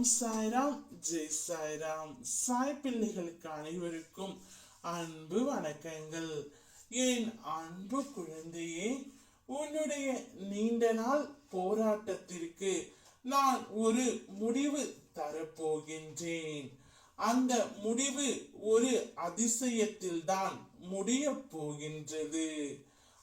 ஓம் சாய்ராம் ஜெய் சாய்ராம் சாய் பிள்ளைகளுக்கு அனைவருக்கும் அன்பு வணக்கங்கள். என் அன்பு குழந்தையே உன்னுடைய நீண்ட நாள் போராட்டத்திற்கு நான் ஒரு முடிவு தரப்போகின்றேன். அந்த முடிவு ஒரு அதிசயத்தில் தான் முடியப் போகின்றது.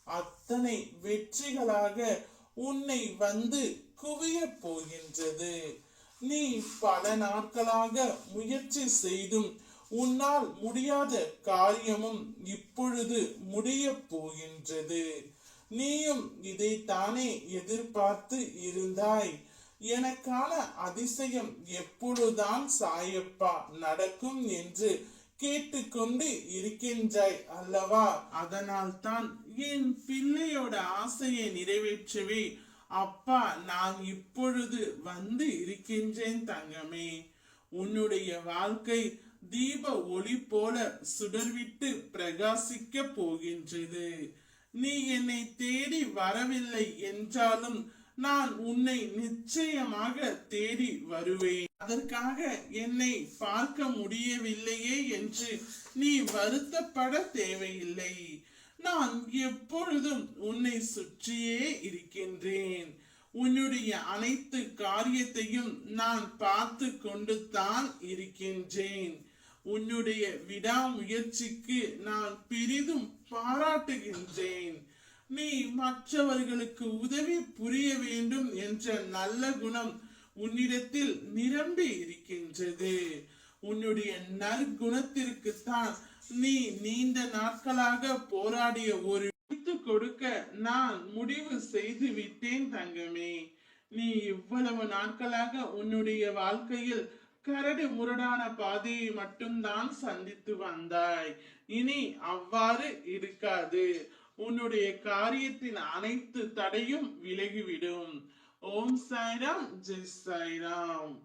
அத்தனை வெற்றிகளாக உன்னை வந்து குவிய போகின்றது. நீ பல நாட்களாக முயற்சி செய்தும் உன்னால் முடியாத காரியமும் இப்பொழுது முடிய போகின்றது. நீயும் இதைத்தானே எதிர்பார்த்து இருந்தாய். எனக்கான அதிசயம் எப்பொழுதுதான் சாயப்பா நடக்கும் என்று கேட்டுக்கொண்டு இருக்கின்றாய் அல்லவா? அதனால் தான் என் பிள்ளையோட ஆசையை நிறைவேற்றவே அப்பா நான் இப்பொழுது வந்து இருக்கின்றேன் தங்கமே. உன்னுடைய வாழ்க்கை தீப ஒளி போல சுடர்விட்டு பிரகாசிக்க போகின்றது. நீ என்னை தேடி வரவில்லை என்றாலும் நான் உன்னை நிச்சயமாக தேடி வருவேன். அதற்காக என்னை பார்க்க முடியவில்லையே என்று நீ வருத்தப்பட தேவையில்லை. நான் எப்பொழுதும் உன்னை சுற்றியே இருக்கின்றேன். உன்னுடைய அனைத்து காரியத்தையும் நான் பார்த்து கொண்டு தான் இருக்கின்றேன். உன்னுடைய விடாமுயற்சிக்கு நான் பெரிதும் பாராட்டுகின்றேன். நீ மற்றவர்களுக்கு உதவி புரிய வேண்டும் என்ற நல்ல குணம் உன்னிடத்தில் நிரம்பி இருக்கின்றது. உன்னுடைய நற்குணத்திற்கு தான் நீ நீண்ட நாட்களாக போராடிய ஒரு விட்டு கொடுக்க நான் முடிவு செய்து விட்டேன் தங்கமே. நீ இவ்வளவு நாட்களாக உன்னுடைய வாழ்க்கையில் கரடு முரடான பாதையை மட்டும்தான் சந்தித்து வந்தாய். இனி அவ்வாறு இருக்காது. உன்னுடைய காரியத்தின் அனைத்து தடையும் விலகிவிடும். ஓம் சாய்ராம். ஜெய் சாய்ராம்.